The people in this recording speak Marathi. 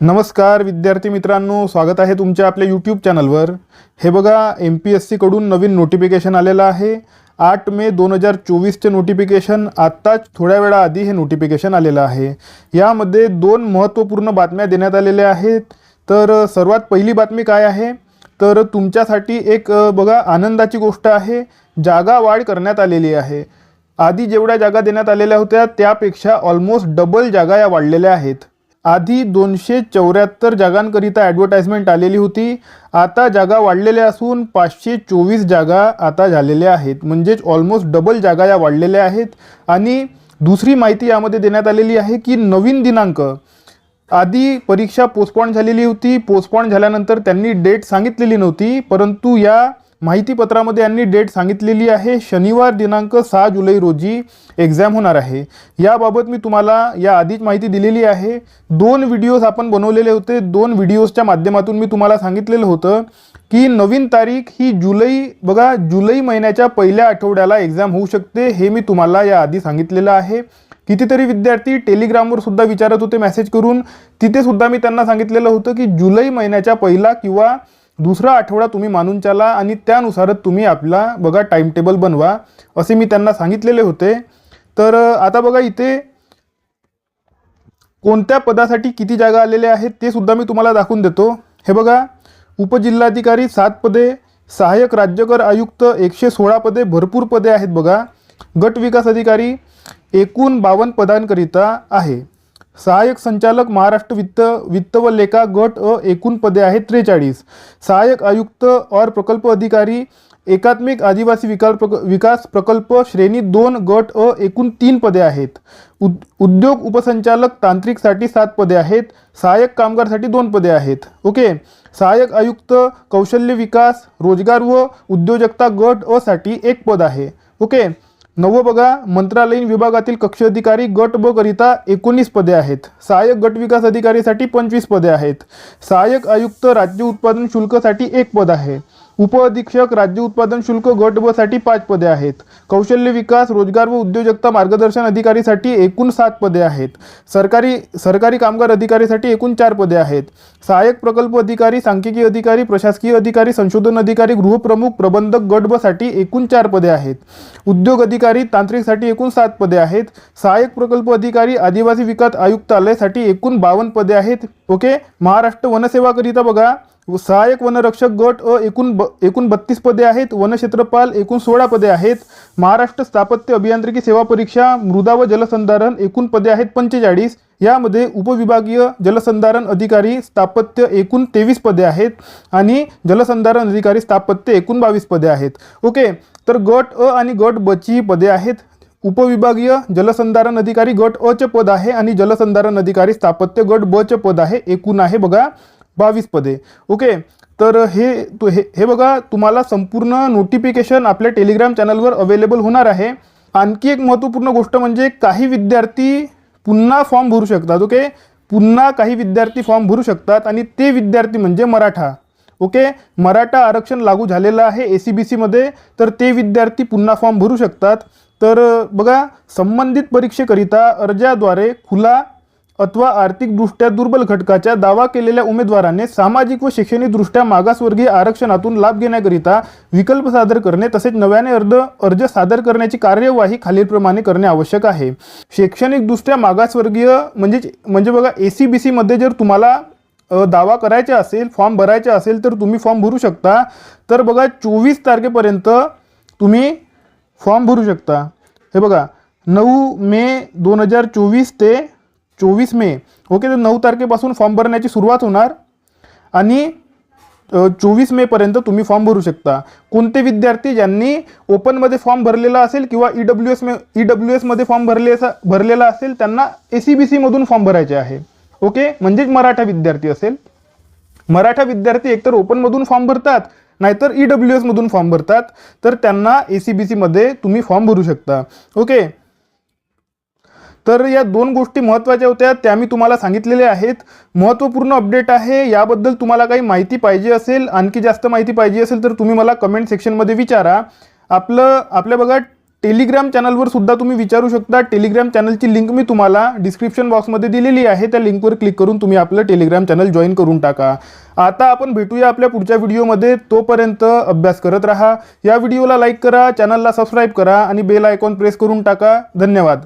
नमस्कार विद्यार्थी मित्रांनो स्वागत आहे तुमच्या आपल्या यूट्यूब चॅनलवर हे बघा एम पी एस सीकडून नवीन नोटिफिकेशन आलेलं आहे. आठ मे दोन हजार चोवीसचे नोटिफिकेशन आत्ताच थोड्या वेळाआधी हे नोटिफिकेशन आलेलं आहे. यामध्ये दोन महत्त्वपूर्ण बातम्या देण्यात आलेल्या आहेत. तर सर्वात पहिली बातमी काय आहे? तर तुमच्यासाठी एक बघा आनंदाची गोष्ट आहे. जागा वाढ करण्यात आलेली आहे. आधी जेवढ्या जागा देण्यात आलेल्या होत्या त्यापेक्षा ऑलमोस्ट डबल जागा या वाढलेल्या आहेत. आधी दोनशे चौऱ्याहत्तर जागांकरिता ॲडव्हर्टाइजमेंट आलेली होती. आता जागा वाढलेल्या असून पाचशे चोवीस जागा आता झालेल्या आहेत. म्हणजेच ऑलमोस्ट डबल जागा या वाढलेल्या आहेत. आणि दुसरी माहिती यामध्ये देण्यात आलेली आहे की नवीन दिनांक. आधी परीक्षा पोस्टपॉन झालेली होती. पोस्टपॉन झाल्यानंतर त्यांनी डेट सांगितलेली नव्हती. परंतु या माहितीपत्रामध्ये यांनी डेट सांगितलेली आहे. शनिवार दिनांक सहा जुलै रोजी एक्झाम होणार आहे. याबाबत मी तुम्हाला या आधीच माहिती दिलेली आहे. दोन व्हिडिओज आपण बनवलेले होते. दोन व्हिडिओजच्या माध्यमातून मी तुम्हाला सांगितलेलं होतं की नवीन तारीख ही जुलै बघा जुलै महिन्याच्या पहिल्या आठवड्याला एक्झाम होऊ शकते हे मी तुम्हाला या आधी सांगितलेलं आहे. कितीतरी विद्यार्थी टेलिग्रामवर सुद्धा विचारत होते मेसेज करून. तिथे सुद्धा मी त्यांना सांगितलेलं होतं की जुलै महिन्याच्या पहिला किंवा दुसरा आठवडा तुम्ही मानून चाला आणि त्यानुसारच तुम्ही आपला बघा टाईमटेबल बनवा असे मी त्यांना सांगितलेले होते. तर आता बघा इथे कोणत्या पदासाठी किती जागा आलेल्या आहेत ते सुद्धा मी तुम्हाला दाखवून देतो. हे बघा उपजिल्हाधिकारी सात पदे सहाय्यक राज्यकर आयुक्त एकशे सोळा पदे भरपूर पदे आहेत बघा. गट विकास अधिकारी एकूण बावन्न पदांकरिता आहे. सहाय्यक संचालक महाराष्ट्र वित्त वित्त व लेखा गट अ एकूण पदे आहेत त्रेचाळीस. सहाय्यक आयुक्त और प्रकल्प अधिकारी एकात्मिक आदिवासी विकास प्रक विकास प्रकल्प श्रेणी दोन गट अ एकूण तीन पदे आहेत. उद उद्योग उपसंचालक तांत्रिकसाठी सात पदे आहेत. सहाय्यक कामगारसाठी दोन पदे आहेत. ओके? सहाय्यक आयुक्त कौशल्य विकास रोजगार व उद्योजकता गट अ साठी एक पद आहे. ओके? नवं बघा मंत्रालयीन विभागातील कक्ष अधिकारी गट ब करिता एकोणीस पदे आहेत. सहाय्यक गट विकास अधिकारीसाठी पंचवीस पदे आहेत. सहाय्यक आयुक्त राज्य उत्पादन शुल्कसाठी एक पद आहे. उपअधीक्षक राज्य उत्पादन शुल्क गट ब साठी पाच पदे आहेत. कौशल्य विकास रोजगार व उद्योजकता मार्गदर्शन अधिकारीसाठी एकूण सात पदे आहेत. सरकारी सरकारी कामगार अधिकारीसाठी एकूण चार पदे आहेत. सहाय्यक प्रकल्प अधिकारी सांख्यिकी अधिकारी प्रशासकीय अधिकारी संशोधन अधिकारी गृहप्रमुख प्रबंधक गट ब साठी एकूण चार पदे आहेत. उद्योग अधिकारी तांत्रिकसाठी एकूण सात पदे आहेत. सहाय्यक प्रकल्प अधिकारी आदिवासी विकास आयुक्तालयासाठी एकूण बावन्न पदे आहेत. ओके? महाराष्ट्र वनसेवाकरिता बघा. सहाय्यक वनरक्षक गट अ एकूण ब एकूण बत्तीस पदे आहेत. वनक्षेत्रपाल एकूण सोळा पदे आहेत. महाराष्ट्र स्थापत्य अभियांत्रिकी सेवा परीक्षा मृदा व जलसंधारण एकूण पदे आहेत पंचेचाळीस. यामध्ये उपविभागीय जलसंधारण अधिकारी स्थापत्य एकूण तेवीस पदे आहेत आणि जलसंधारण अधिकारी स्थापत्य एकूण बावीस पदे आहेत. ओके तर गट अ आणि गट बची ही पदे आहेत. उपविभागीय जलसंधारण अधिकारी गट अ चे पद आहे आणि जलसंधारण अधिकारी स्थापत्य गट ब चे पद आहे. एकूण आहे बघा. बावीस पदे. ओके? तर हे तु हे हे बघा तुम्हाला संपूर्ण नोटिफिकेशन आपल्या टेलिग्राम चॅनलवर अवेलेबल होणार आहे. आणखी एक महत्त्वपूर्ण गोष्ट म्हणजे काही विद्यार्थी पुन्हा फॉर्म भरू शकतात ओके? पुन्हा काही विद्यार्थी फॉर्म भरू शकतात आणि ते विद्यार्थी म्हणजे मराठा. ओके? मराठा आरक्षण लागू झालेलं आहे ए सी बी सीमध्ये तर ते विद्यार्थी पुन्हा फॉर्म भरू शकतात. तर बघा संबंधित परीक्षेकरिता अर्जाद्वारे खुला अथवा आर्थिकदृष्ट्या दुर्बल घटकाच्या दावा केलेल्या उमेदवाराने सामाजिक व शैक्षणिकदृष्ट्या मागासवर्गीय आरक्षणातून लाभ घेण्याकरिता विकल्प सादर करणे तसेच नव्याने अर्ज अर्ज सादर करण्याची कार्यवाही खालीलप्रमाणे करणे आवश्यक आहे. शैक्षणिकदृष्ट्या मागासवर्गीय म्हणजे म्हणजे बघा ए सी बी सीमध्ये जर तुम्हाला दावा करायचा असेल फॉर्म भरायचा असेल तर तुम्ही फॉर्म भरू शकता. तर बघा चोवीस तारखेपर्यंत तुम्ही फॉर्म भरू शकता. हे बघा नऊ मे दोन हजार चोवीस ते चोवीस मे. ओके तर नऊ तारखेपासून फॉर्म भरण्याची सुरुवात होणार. आणि चोवीस मेपर्यंत तुम्ही फॉर्म भरू शकता. कोणते विद्यार्थी ज्यांनी ओपनमध्ये फॉर्म भरलेला असेल किंवा E W S E W एसमध्ये फॉर्म भरले भरलेला असेल त्यांना ए सी बी सीमधून फॉर्म भरायचे आहे. ओके म्हणजेच मराठा विद्यार्थी असेल. मराठा विद्यार्थी एकतर ओपनमधून फॉर्म भरतात नाहीतर ई डब्ल्यू एसमधून फॉर्म भरतात तर त्यांना ए सी बी सीमध्ये तुम्ही फॉर्म भरू शकता. ओके तर या दोन गोष्टी महत्त्वाच्या होत्या त्या मी तुम्हाला सांगितलेल्या आहेत. महत्त्वपूर्ण अपडेट आहे याबद्दल तुम्हाला काही माहिती पाहिजे असेल आणखी जास्त माहिती पाहिजे असेल तर तुम्ही मला कमेंट सेक्शनमध्ये विचारा. आपलं आपल्या बघा टेलिग्राम चॅनलवर सुद्धा तुम्ही विचारू शकता. टेलिग्राम चॅनलची लिंक मी तुम्हाला डिस्क्रिप्शन बॉक्समध्ये दिलेली आहे. त्या लिंकवर क्लिक करून तुम्ही आपलं टेलिग्राम चॅनल जॉईन करून टाका. आता आपण भेटूया आपल्या पुढच्या व्हिडिओमध्ये तोपर्यंत अभ्यास करत राहा. या व्हिडिओला लाईक करा चॅनलला सबस्क्राईब करा आणि बेल आयकॉन प्रेस करून टाका. धन्यवाद.